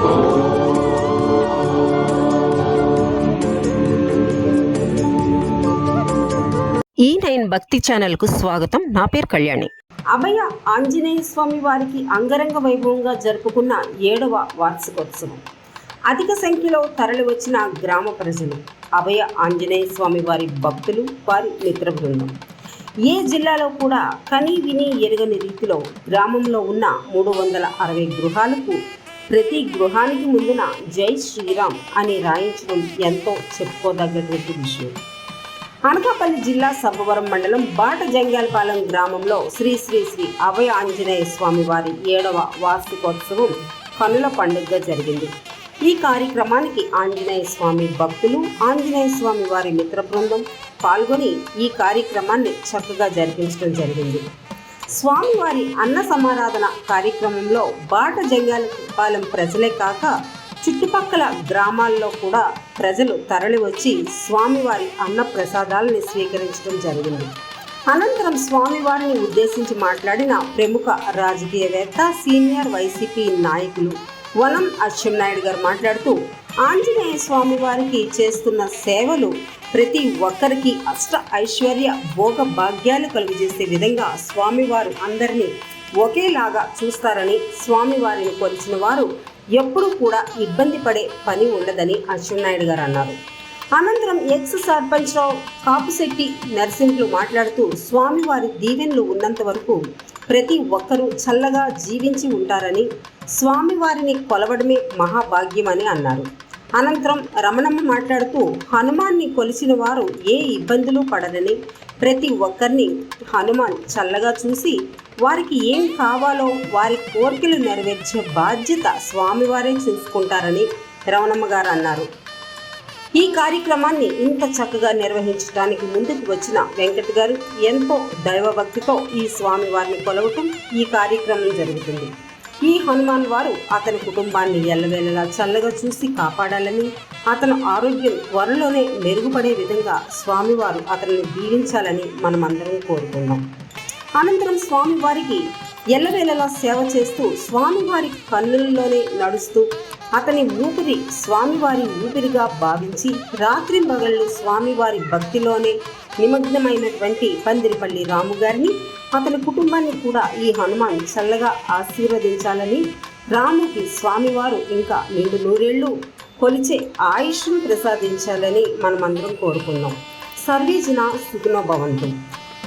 ఈ నైన్ భక్తి ఛానల్కు స్వాగతం. నా పేరు కళ్యాణి. అభయ ఆంజనేయ స్వామి వారికి అంగరంగ వైభవంగా జరుపుకున్న ఏడవ వార్షికోత్సవం. అధిక సంఖ్యలో తరలి వచ్చిన గ్రామ ప్రజలు అభయ ఆంజనేయ స్వామి వారి భక్తులు వారి మిత్ర బృందం ఏ జిల్లాలో కూడా కనీ విని ఎరగని రీతిలో గ్రామంలో ఉన్న మూడు వందల అరవై గృహాలకు ప్రతి గృహానికి ముందున జై శ్రీరామ్ అని రాయించడం ఎంతో చెప్పుకోదగ్గటువంటి విషయం. అనకాపల్లి జిల్లా సబ్బవరం మండలం బాట జంగాలపాలెం గ్రామంలో శ్రీ శ్రీ శ్రీ అభయ ఆంజనేయ స్వామి వారి ఏడవ వార్షికోత్సవం కనుల పండుగగా జరిగింది. ఈ కార్యక్రమానికి ఆంజనేయ స్వామి భక్తులు ఆంజనేయ స్వామి వారి మిత్ర బృందం పాల్గొని ఈ కార్యక్రమాన్ని చక్కగా జరిపించడం జరిగింది. స్వామివారి అన్న సమారాధన కార్యక్రమంలో బాట జంగాలపాలెం ప్రజలే కాక చుట్టుపక్కల గ్రామాల్లో కూడా ప్రజలు తరలివచ్చి స్వామివారి అన్న ప్రసాదాలని స్వీకరించడం జరిగింది. అనంతరం స్వామివారిని ఉద్దేశించి మాట్లాడిన ప్రముఖ రాజకీయవేత్త సీనియర్ వైసీపీ నాయకులు వనం అచ్చెన్నాయుడు గారు మాట్లాడుతూ ఆంజనేయ స్వామివారికి చేస్తున్న సేవలు ప్రతి ఒక్కరికి అష్ట ఐశ్వర్య భోగ భాగ్యాలు కలుగజేసే విధంగా స్వామివారు అందరినీ ఒకేలాగా చూస్తారని స్వామివారిని కొలిచిన వారు ఎప్పుడూ కూడా ఇబ్బంది పడే పని ఉండదని అచ్చెన్నాయుడు గారు అన్నారు. అనంతరం ఎక్స్ సర్పంచ్ రావు కాపుశెట్టి నరసింహులు మాట్లాడుతూ స్వామివారి దీవెనలు ఉన్నంత వరకు ప్రతి ఒక్కరూ చల్లగా జీవించి ఉంటారని స్వామివారిని కొలవడమే మహాభాగ్యమని అన్నారు. అనంతరం రమణమ్మ మాట్లాడుతూ హనుమాన్ని కొలిచిన వారు ఏ ఇబ్బందులు పడరని ప్రతి ఒక్కరిని హనుమాన్ చల్లగా చూసి వారికి ఏం కావాలో వారి కోరికలు నెరవేర్చే బాధ్యత స్వామివారే చూసుకుంటారని రమణమ్మ గారు అన్నారు. ఈ కార్యక్రమాన్ని ఇంత చక్కగా నిర్వహించడానికి ముందుకు వచ్చిన వెంకట్ గారు ఎంతో దైవభక్తితో ఈ స్వామి వారిని కొలవటం ఈ కార్యక్రమం జరుగుతుంది. ఈ హనుమాన్ వారు అతని కుటుంబాన్ని ఎల్లవేళలా చల్లగా చూసి కాపాడాలని అతని ఆరోగ్యం త్వరలోనే మెరుగుపడే విధంగా స్వామివారు అతనిని దీవించాలని మనమందరం కోరుకున్నాం. అనంతరం స్వామివారికి ఎల్లవేళలా సేవ చేస్తూ స్వామివారి కన్నులలోనే నడుస్తూ అతని ఊపిరి స్వామివారి ఊపిరిగా భావించి రాత్రింబగళ్ళు స్వామివారి భక్తిలోనే నిమగ్నమైనటువంటి పందిరిపల్లి రాము గారిని అతని కుటుంబాన్ని కూడా ఈ హనుమాన్ చల్లగా ఆశీర్వదించాలని రాముకి స్వామివారు ఇంకా నిండు నూరేళ్ళు కొలిచే ఆయుష్ను ప్రసాదించాలని మనమందరం కోరుకుందాం సర్వీజన సుఖినో భవంతు.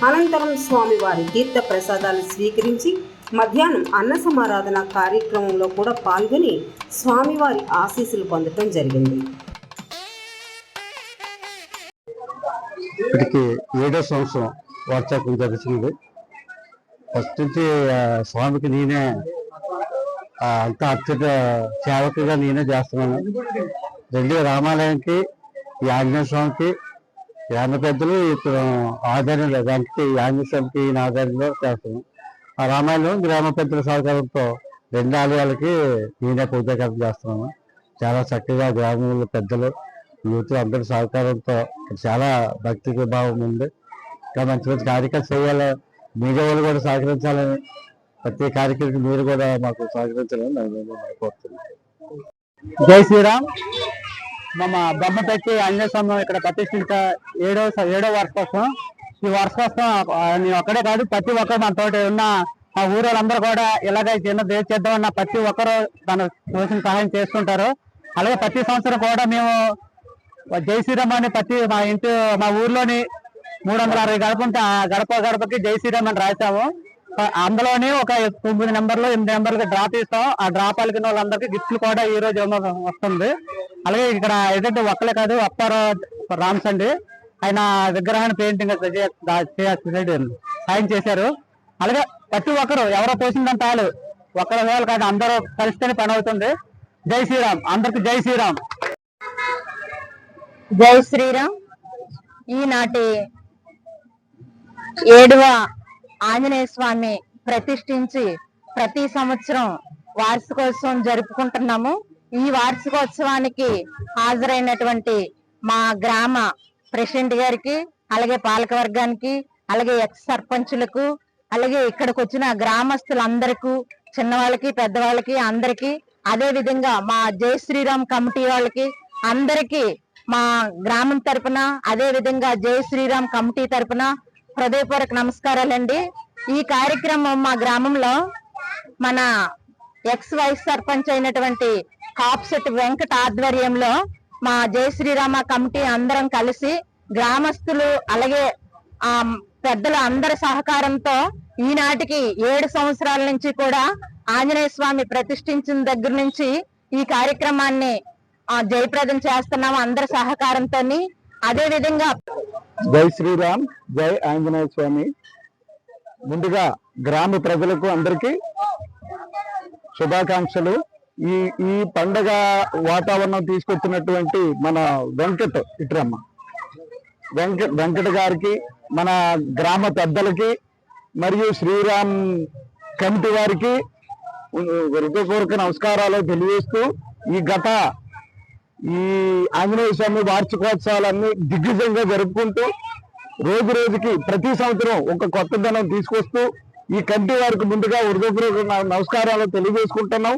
అనంతరం స్వామివారి తీర్థ ప్రసాదాలు స్వీకరించి మధ్యాహ్నం అన్న సమారాధన కార్యక్రమంలో కూడా పాల్గొని స్వామివారి ఆశీస్సులు పొందడం జరిగింది. ఇప్పటికీ ఏడో సంవత్సరం వాట్సాప్ జరుగుతుంది ఫస్ట్ నుంచి స్వామికి నేనే అంత అత్యంత సేవకుగా నేనే చేస్తున్నాను. రెండు రామాలయంకి ఈ ఆంజనేయ స్వామికి యాన పెద్దలు ఇప్పుడు ఆధ్వర్యంలో వెంకటి ఈ ఆంజనేయ స్వామికి ఈయన ఆధ్వర్యంలో చేస్తున్నాం ఆ రామాయణం గ్రామ పెద్దల సహకారంతో రెండు ఆలయాలకి నేనే పూజాకరణ చేస్తున్నాను. చాలా చక్కగా గ్రామంలో పెద్దలు యూత్ అందరి సహకారంతో చాలా భక్తి భావం ఉంది. ఇంకా మంచి మంచి కార్యక్రమం చేయాలి. మీడియా వాళ్ళు కూడా సహకరించాలని ప్రతి కార్యక్రమం మీరు కూడా మాకు సహకరించాలని నేను కోరుతున్నాను. జై శ్రీరామ్. మన బొమ్మపెట్టి ఆంజనేయ స్వామి ఇక్కడ ప్రతిష్ఠించ ఏడో ఏడో వార్షికోత్సవం. ఈ వార్షికోత్సవం నేను ఒక్కడే కాదు ప్రతి ఒక్కరు మన తోటి ఉన్న మా ఊరు వాళ్ళందరూ కూడా ఇలాగే చిన్న దేశ చేద్దామన్న ప్రతి ఒక్కరు తన తోసిన సహాయం చేస్తుంటారు. అలాగే ప్రతి సంవత్సరం కూడా మేము జై శ్రీరామ్ అని ప్రతి మా ఇంటి మా ఊర్లోని మూడు వందల అరవై గడప ఉంటే ఆ గడప గడపకి జై శ్రీరామ్ అని రాసాము అందులోనే ఒక తొమ్మిది నెంబర్లు ఎనిమిది నెంబర్లకి డ్రా తీస్తాం. ఆ డ్రా పలికిన వాళ్ళందరికీ గిఫ్ట్లు కూడా ఈ రోజు వస్తుంది. అలాగే ఇక్కడ ఏంటంటే ఒక్కలే కాదు అప్పారు రామ్స్ అండి. ఆయన విగ్రహాన్ని పెయింటింగ్ ఆయన చేశారు. అలాగే ప్రతి ఒక్కరు ఎవరో పోసిందంటే వాళ్ళు. ఒక్కరు వేలు కాదు అందరూ కలిస్తేనే పని అవుతుంది. జై శ్రీరామ్ అందరికి జై శ్రీరామ్. జై శ్రీరామ్. ఈనాటి ఏడవ ఆంజనేయ స్వామి ప్రతిష్ఠించి ప్రతి సంవత్సరం వార్షికోత్సవం జరుపుకుంటున్నాము. ఈ వార్షికోత్సవానికి హాజరైనటువంటి మా గ్రామ ప్రెసిడెంట్ గారికి అలాగే పాలకవర్గానికి అలాగే ఎక్స్ సర్పంచులకు అలాగే ఇక్కడికి వచ్చిన గ్రామస్తులందరికీ చిన్నవాళ్ళకి పెద్దవాళ్ళకి అందరికీ అదే విధంగా మా జై శ్రీరామ్ కమిటీ వాళ్ళకి అందరికీ మా గ్రామం తరపున అదే విధంగా జై శ్రీరామ్ కమిటీ తరపున హృదయపూర్వక నమస్కారాలండి. ఈ కార్యక్రమం మా గ్రామంలో మన ఎక్స్ వైస్ సర్పంచ్ అయినటువంటి కాప్సెట్ వెంకట ఆధ్వర్యంలో మా జయ శ్రీరామ కమిటీ అందరం కలిసి గ్రామస్తులు అలాగే ఆ పెద్దల అందరి సహకారంతో ఈనాటికి ఏడు సంవత్సరాల నుంచి కూడా ఆంజనేయ స్వామి ప్రతిష్ఠించిన దగ్గర నుంచి ఈ కార్యక్రమాన్ని జయప్రదం చేస్తున్నాము అందరి సహకారంతో అదే విధంగా జై శ్రీరామ్ జై ఆంజనేయ స్వామి. ముందుగా గ్రామ ప్రజలకు అందరికీ శుభాకాంక్షలు. ఈ ఈ పండగ వాతావరణం తీసుకొచ్చినటువంటి మన వెంకట్ ఇట్రమ్మ. వెంకట్ వెంకట గారికి మన గ్రామ పెద్దలకి మరియు శ్రీరామ్ కమిటీ వారికి హృదయపూర్వక నమస్కారాలు తెలియజేస్తూ ఈ గత ఈ ఆంజనేయ స్వామి వార్షికోత్సవాలన్నీ దిగ్విజయంగా జరుపుకుంటూ రోజు రోజుకి ప్రతి సంవత్సరం ఒక కొత్త ధనం తీసుకొస్తూ ఈ కంటి వారికి ముందుగా హృదయపూర్వక నమస్కారాలు తెలియజేసుకుంటున్నాం.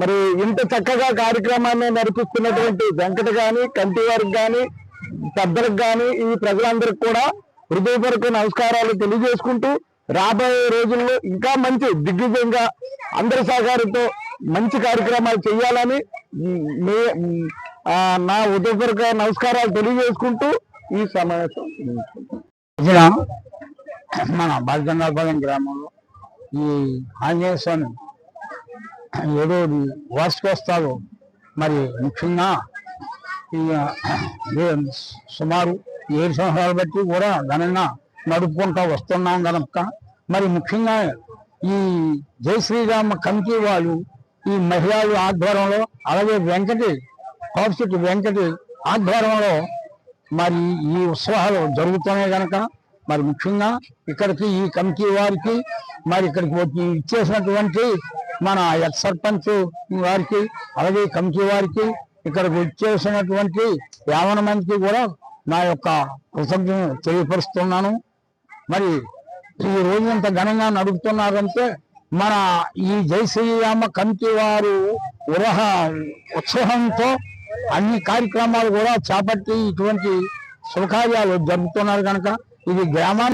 మరి ఇంత చక్కగా కార్యక్రమాన్ని నడిపిస్తున్నటువంటి వెంకట గాని కంటి వారికి కానీ పెద్దలకు కానీ ఈ ప్రజలందరికీ కూడా హృదయపూర్వక నమస్కారాలు తెలియజేసుకుంటూ రాబోయే రోజుల్లో ఇంకా మంచి దిగ్విజయంగా అందరి సహకారంతో మంచి కార్యక్రమాలు చేయాలని మే- నా హృదయపూర్వక నమస్కారాలు తెలియజేసుకుంటూ ఈ సమావేశం. మన బాలచంద్రాపాలెం గ్రామంలో ఈ ఆంజనేయ స్వామి ఏడోది వార్షికోత్సవాలు మరి ముఖ్యంగా సుమారు ఏడు సంవత్సరాలు బట్టి కూడా ఘనంగా నడుపుకుంటూ వస్తున్నాం కనుక మరి ముఖ్యంగా ఈ జై శ్రీరామ కమిటీ వాళ్ళు ఈ మహిళలు ఆధ్వర్యంలో అలాగే వెంకటి కోపశెట్టి వెంకటి ఆధ్వర్యంలో మరి ఈ ఉత్సవాలు జరుగుతున్నాయి కనుక మరి ముఖ్యంగా ఇక్కడికి ఈ కమిటీ వారికి మరి ఇక్కడికి వచ్చి ఇచ్చేసినటువంటి మన ఎక్స్ సర్పంచ్ వారికి అలాగే కమిటీ వారికి ఇక్కడికి వచ్చేసినటువంటి యావన మందికి కూడా నా యొక్క కృతజ్ఞత తెలియపరుస్తున్నాను. మరి ఈ రోజు ఇంత ఘనంగా నడుపుతున్నారంటే మన ఈ జై శ్రీరామ కమిటీ వారు ఉరహ ఉత్సాహంతో అన్ని కార్యక్రమాలు కూడా చేపట్టి ఇటువంటి శుభకార్యాలు జరుపుతున్నారు కనుక ఇది గ్రామాన్ని